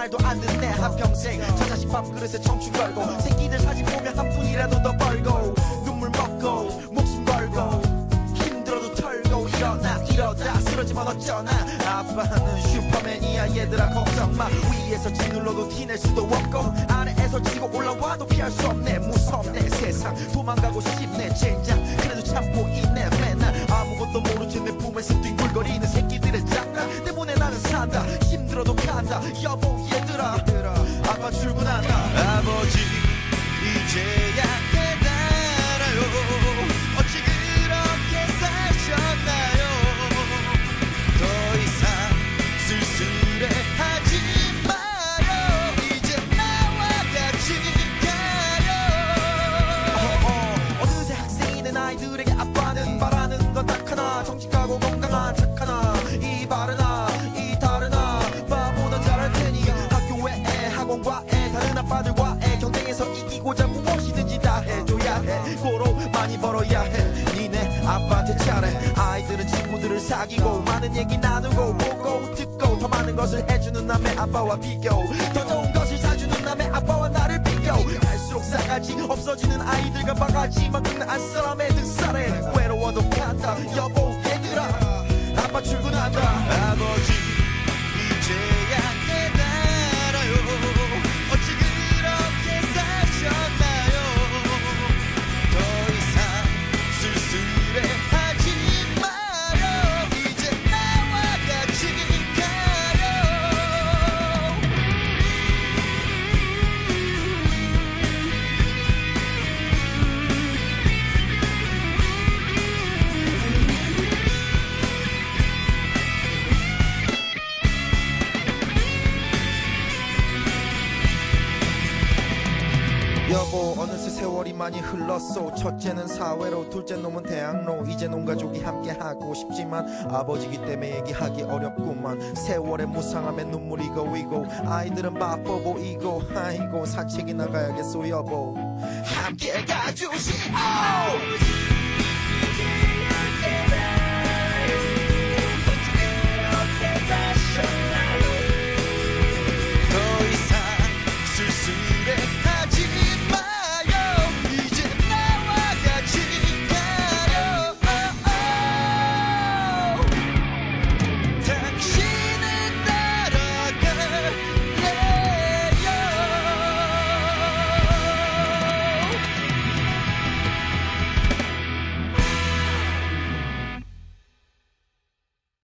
말도 안 듣네 한평생. 저 자식 밥그릇에 청춘 걸고 새끼들 사진 보면 한 푼이라도 더 벌고 눈물 먹고 목숨 걸고 힘들어도 털고 일어나 이러다 쓰러지면 어쩌나. 아빠는 슈퍼맨이야 얘들아 걱정 마. 위에서 짓눌러도 티낼 수도 없고 아래에서 지고 올라와도 피할 수 없네. 무섭네 세상. 도망가고 싶네 젠장. 그래도 참고 있네 맨날. 아무것도 모르지 내 품에서 뒹굴거리는 새끼들의 장난 때문에 나는 산다. 힘 들어도 간다. 여보 얘들아. 아빠 출근한다. 아버지 이제야 깨달아요. 어찌 그렇게 사셨나요? 더 이상 쓸쓸해하지 마요. 이제 나와 같이 가요. 어, 어느새 학생이는 아이들에게 아빠는 바라는 건 딱 하나. 정직하고 건강한 해 고로 많이 벌어야 해. 니네 아빠한테 잘해. 아이들은 친구들을 사귀고 많은 얘기 나누고 보고 듣고 더 많은 것을 해주는 남의 아빠와 비교. 더 좋은 것을 사주는 남의 아빠와 나를 비교. 갈수록 싸가지 없어지는 아이들과 바가지만큼 안 사람의 등살에. 외로워도 간다. 여보 여보 어느새 세월이 많이 흘렀소. 첫째는 사회로 둘째 놈은 대학로. 이제 온 가족이 함께 하고 싶지만 아버지기 때문에 얘기하기 어렵구만. 세월의 무상함에 눈물이 고이고 아이들은 바빠 보이고 아이고 산책이 나가야겠소 여보. 함께 가주시오